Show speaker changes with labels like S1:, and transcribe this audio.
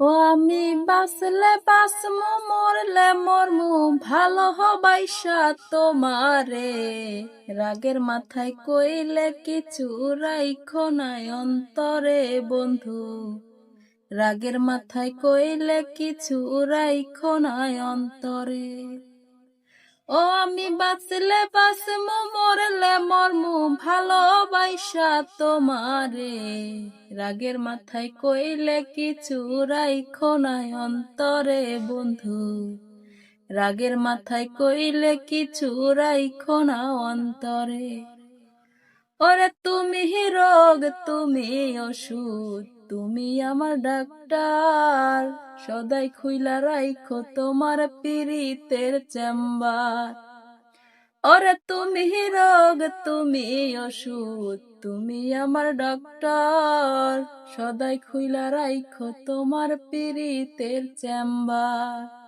S1: ও আমি বাঁচলে বাঁচমু, মরলে মরমু, ভালো হবাইসা তোমারে। রাগের মাথায় কইলে কিছু রাইখো নাই অন্তরে, বন্ধু। রাগের মাথায় কইলে কিছু রাইখো নাই অন্তরে। ও আমি বাঁচলে মরমু ভালোবাসা তোমারে। রাগের মাথায় কইলে কিছু রাইখো নাই অন্তরে বন্ধু। রাগের মাথায় কইলে কিছু রাইখো না অন্তরে। ওরে তুমি রোগ, তুমি ওষুধ তুমি আমার ডাক্তার। সদাই খুইলা রাইখো তোমার পীড়িতের চেম্বার। ওরে তুমি রোগ তুমি ওষুধ তুমি আমার ডক্টর সদাই খুইলা রাইখো তোমার পিরিতের চেম্বার